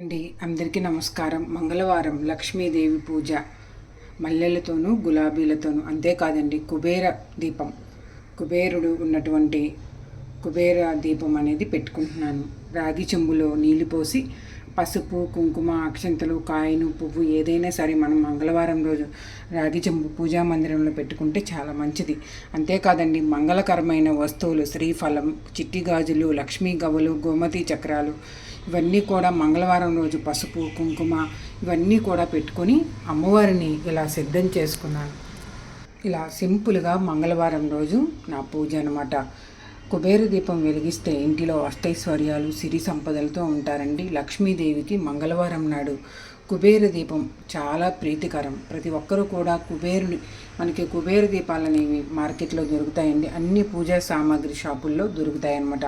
అండి అందరికీ నమస్కారం. మంగళవారం లక్ష్మీదేవి పూజ. మల్లెలతోనూ గులాబీలతోనూ అంతేకాదండి కుబేర దీపం. కుబేరుడు ఉన్నటువంటి కుబేర దీపం అనేది పెట్టుకుంటున్నాను. రాగి చెంబులో నీళ్ళు పోసి పసుపు కుంకుమ అక్షంతలు కాయను పువ్వు ఏదైనా సరే మనం మంగళవారం రోజు రాగి చెంబు పూజా మందిరంలో పెట్టుకుంటే చాలా మంచిది. అంతేకాదండి మంగళకరమైన వస్తువులు శ్రీఫలం చిట్టి గాజులు లక్ష్మీ గవ్వలు గోమతి చక్రాలు ఇవన్నీ కూడా మంగళవారం రోజు పసుపు కుంకుమ ఇవన్నీ కూడా పెట్టుకొని అమ్మవారిని ఇలా సిద్ధం చేసుకున్నాను. ఇలా సింపుల్గా మంగళవారం రోజు నా పూజ అనమాట కుబేర దీపం వెలిగిస్తే ఇంటిలో అష్టైశ్వర్యాలు సిరి సంపదలతో ఉంటారండి. లక్ష్మీదేవికి మంగళవారం నాడు కుబేర దీపం చాలా ప్రీతికరం. ప్రతి ఒక్కరూ కూడా కుబేరుని మనకి కుబేర దీపాలు అనేవి మార్కెట్లో దొరుకుతాయండి. అన్ని పూజా సామాగ్రి షాపుల్లో దొరుకుతాయన్నమాట.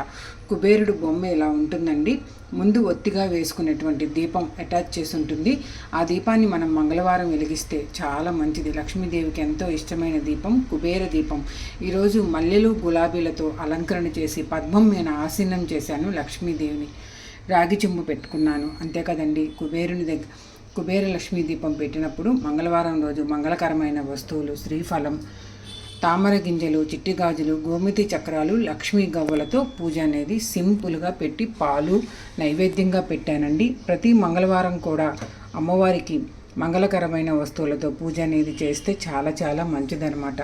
కుబేరుడు బొమ్మ ఇలా ఉంటుందండి. ముందు ఒత్తిగా వేసుకునేటువంటి దీపం అటాచ్ చేసి ఉంటుంది. ఆ దీపాన్ని మనం మంగళవారం వెలిగిస్తే చాలా మంచిది. లక్ష్మీదేవికి ఎంతో ఇష్టమైన దీపం కుబేర దీపం. ఈరోజు మల్లెలు గులాబీలతో అలంకరణ చేసి పద్మం మీద ఆసీనం చేశాను లక్ష్మీదేవిని. రాగి చెంబు పెట్టుకున్నాను. అంతే కదండి కుబేరుని దగ్గర కుబేర లక్ష్మీ దీపం పెట్టినప్పుడు మంగళవారం రోజు మంగళకరమైన వస్తువులు శ్రీఫలం తామర గింజలు చిట్టి గాజులు గోమతి చక్రాలు లక్ష్మీ గవ్వలతో పూజ అనేది సింపుల్గా పెట్టి పాలు నైవేద్యంగా పెట్టానండి. ప్రతి మంగళవారం కూడా అమ్మవారికి మంగళకరమైన వస్తువులతో పూజ అనేది చేస్తే చాలా చాలా మంచిదనమాట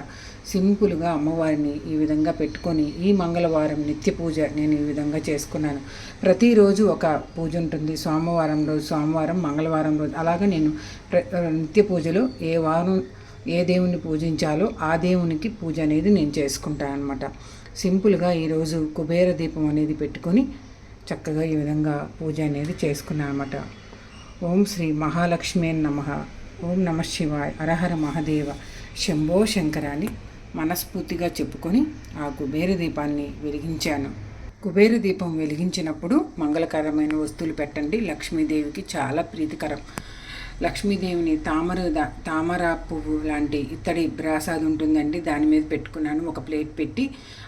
సింపుల్గా అమ్మవారిని ఈ విధంగా పెట్టుకొని ఈ మంగళవారం నిత్య పూజ నేను ఈ విధంగా చేసుకున్నాను. ప్రతిరోజు ఒక పూజ ఉంటుంది. సోమవారం రోజు సోమవారం మంగళవారం రోజు. అలాగే నేను నిత్య పూజలు ఏ వారం ఏ దేవుని పూజించాలో ఆ దేవునికి పూజ అనేది నేను చేసుకుంటాను అనమాట సింపుల్గా ఈరోజు కుబేర దీపం అనేది పెట్టుకొని చక్కగా ఈ విధంగా పూజ అనేది చేసుకున్నాను అనమాట ఓం శ్రీ మహాలక్ష్మి నమ. ఓం నమ శివాయ. అరహర మహదేవ. శంభో శంకర అని మనస్ఫూర్తిగా చెప్పుకొని ఆ కుబేర దీపాన్ని వెలిగించాను. కుబేర దీపం వెలిగించినప్పుడు మంగళకరమైన వస్తువులు పెట్టండి. లక్ష్మీదేవికి చాలా ప్రీతికరం. లక్ష్మీదేవిని తామర తామర పువ్వు లాంటి ఇత్తడి బ్రాసాది ఉంటుందండి. దాని మీద పెట్టుకున్నాను. ఒక ప్లేట్ పెట్టి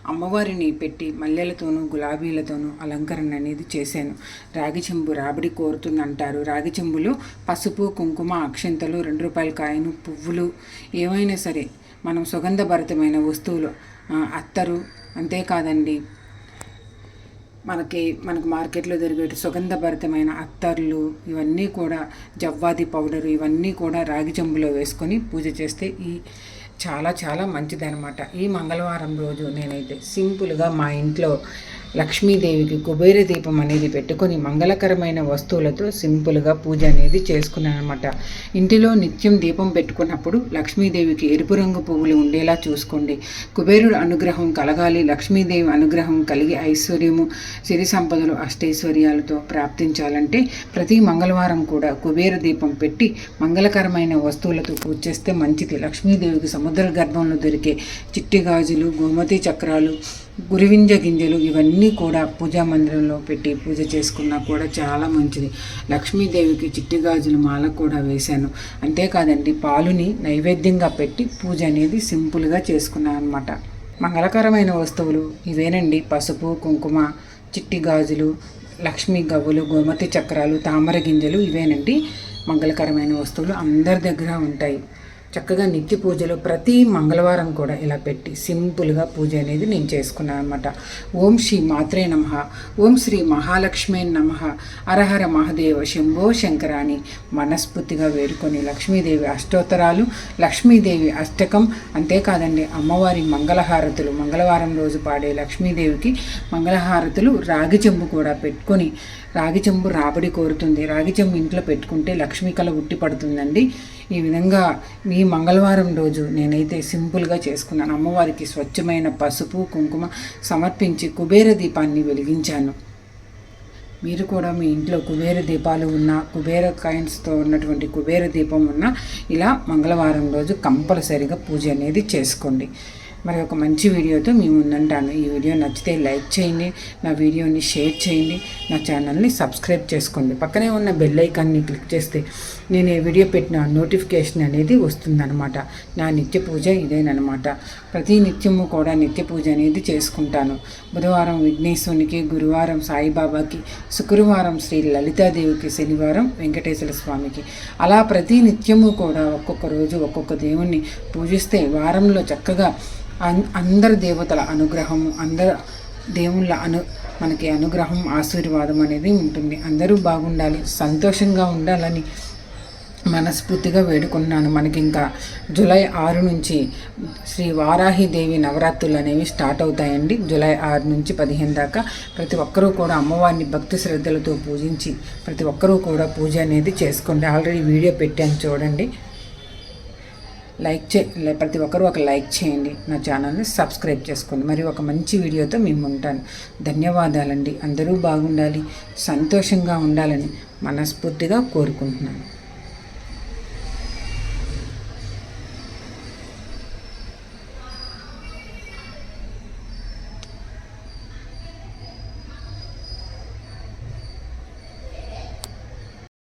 అమ్మవారిని పెట్టి మల్లెలతోనూ గులాబీలతోనూ అలంకరణ అనేది చేశాను. రాగి చెంబు రాబడి కోరుతుందంటారు రాగి చెంబులో పసుపు కుంకుమ అక్షంతలు రెండు రూపాయల కాయను పువ్వులు ఏవైనా సరే మనం సుగంధభరితమైన వస్తువులు అత్తరు అంతేకాదండి. మనకి మనకు మార్కెట్లో దొరికే సుగంధభరితమైన అత్తర్లు ఇవన్నీ కూడా జవ్వాది పౌడర్ ఇవన్నీ కూడా రాగి చెంబులో వేసుకొని పూజ చేస్తే ఈ చాలా చాలా మంచిదనమాట ఈ మంగళవారం రోజు నేనైతే సింపుల్గా మా ఇంట్లో లక్ష్మీదేవికి కుబేర దీపం అనేది పెట్టుకొని మంగళకరమైన వస్తువులతో సింపుల్గా పూజ అనేది చేసుకున్నాను అనమాట ఇంటిలో నిత్యం దీపం పెట్టుకున్నప్పుడు లక్ష్మీదేవికి ఎరుపు రంగు పువ్వులు ఉండేలా చూసుకోండి. కుబేరుడు అనుగ్రహం కలగాలి లక్ష్మీదేవి అనుగ్రహం కలిగి ఐశ్వర్యము సిరి సంపదలు అష్టైశ్వర్యాలతో ప్రాప్తించాలంటే ప్రతి మంగళవారం కూడా కుబేర దీపం పెట్టి మంగళకరమైన వస్తువులతో పూజ చేస్తే మంచిది. లక్ష్మీదేవికి సముద్ర గర్భంలో దొరికే చిట్టి గాజులు గోమతి చక్రాలు గురివింజ గింజలు ఇవన్నీ కూడా పూజా మందిరంలో పెట్టి పూజ చేసుకున్నా కూడా చాలా మంచిది. లక్ష్మీదేవికి చిట్టి గాజులు మాల కూడా వేశాను. అంతేకాదండి పాలుని నైవేద్యంగా పెట్టి పూజ అనేది సింపుల్గా చేసుకున్నాను అనమాట మంగళకరమైన వస్తువులు ఇవేనండి. పసుపు కుంకుమ చిట్టి గాజులు లక్ష్మీ గవ్వులు గోమతి చక్రాలు తామర గింజలు ఇవేనండి. మంగళకరమైన వస్తువులు అందరి దగ్గర ఉంటాయి. చక్కగా నిత్య పూజలు ప్రతి మంగళవారం కూడా ఇలా పెట్టి సింపుల్గా పూజ అనేది నేను చేసుకున్నాను అనమాట ఓం శ్రీ మాత్రే నమ. ఓం శ్రీ మహాలక్ష్మి నమ. అరహర మహదేవ శంభో శంకరాని మనస్ఫూర్తిగా వేడుకొని లక్ష్మీదేవి అష్టోత్తరాలు లక్ష్మీదేవి అష్టకం అంతేకాదండి అమ్మవారి మంగళహారతులు. మంగళవారం రోజు పాడే లక్ష్మీదేవికి మంగళహారతులు రాగి చెంబు కూడా పెట్టుకొని రాగి చెంబు రాబడి కోరుతుంది. రాగి చెంబు ఇంట్లో పెట్టుకుంటే లక్ష్మీ కళ ఉట్టి పడుతుందండి. ఈ విధంగా మీ మంగళవారం రోజు నేనైతే సింపుల్గా చేసుకున్నాను. అమ్మవారికి స్వచ్ఛమైన పసుపు కుంకుమ సమర్పించి కుబేర దీపాన్ని వెలిగించాను. మీరు కూడా మీ ఇంట్లో కుబేర దీపాలు ఉన్న కుబేర కాయిన్స్తో ఉన్నటువంటి కుబేర దీపం ఉన్న ఇలా మంగళవారం రోజు కంపల్సరిగా పూజ అనేది చేసుకోండి. మరి ఒక మంచి వీడియోతో మీ ముందుంటాను. ఈ వీడియో నచ్చితే లైక్ చేయండి నా వీడియోని షేర్ చేయండి నా ఛానల్ని సబ్స్క్రైబ్ చేసుకోండి. పక్కనే ఉన్న బెల్ ఐకాన్ని క్లిక్ చేస్తే నేను ఏ వీడియో పెట్టిన నోటిఫికేషన్ అనేది వస్తుందన్నమాట. నా నిత్య పూజ ఇదేనమాట ప్రతి నిత్యము కూడా నిత్య పూజ అనేది చేసుకుంటాను. బుధవారం విఘ్నేశ్వరునికి గురువారం సాయిబాబాకి శుక్రవారం శ్రీ లలితాదేవికి శనివారం వెంకటేశ్వర స్వామికి. అలా ప్రతి నిత్యము కూడా ఒక్కొక్క రోజు ఒక్కొక్క దేవుణ్ణి పూజిస్తే వారంలో చక్కగా అందరి దేవతల అనుగ్రహం అందరు దేవుళ్ళ అను మనకి అనుగ్రహం ఆశీర్వాదం అనేది ఉంటుంది. అందరూ బాగుండాలి సంతోషంగా ఉండాలని మనస్ఫూర్తిగా వేడుకున్నాను మనకి ఇంకా జూలై ఆరు నుంచి శ్రీ వారాహిదేవి నవరాత్రులు అనేవి స్టార్ట్ అవుతాయండి. జూలై ఆరు నుంచి పదిహేను దాకా ప్రతి ఒక్కరూ కూడా అమ్మవారిని భక్తి శ్రద్ధలతో పూజించి ప్రతి ఒక్కరూ కూడా పూజ అనేది చేసుకోండి ఆల్రెడీ వీడియో పెట్టాను చూడండి. లైక్ చే ప్రతి ఒక్కరూ ఒక లైక్ చేయండి. నా ఛానల్ని సబ్స్క్రైబ్ చేసుకోండి. మరి ఒక మంచి వీడియోతో మేము ఉంటాను ధన్యవాదాలండి. అందరూ బాగుండాలి. సంతోషంగా ఉండాలని మనస్ఫూర్తిగా కోరుకుంటున్నాను.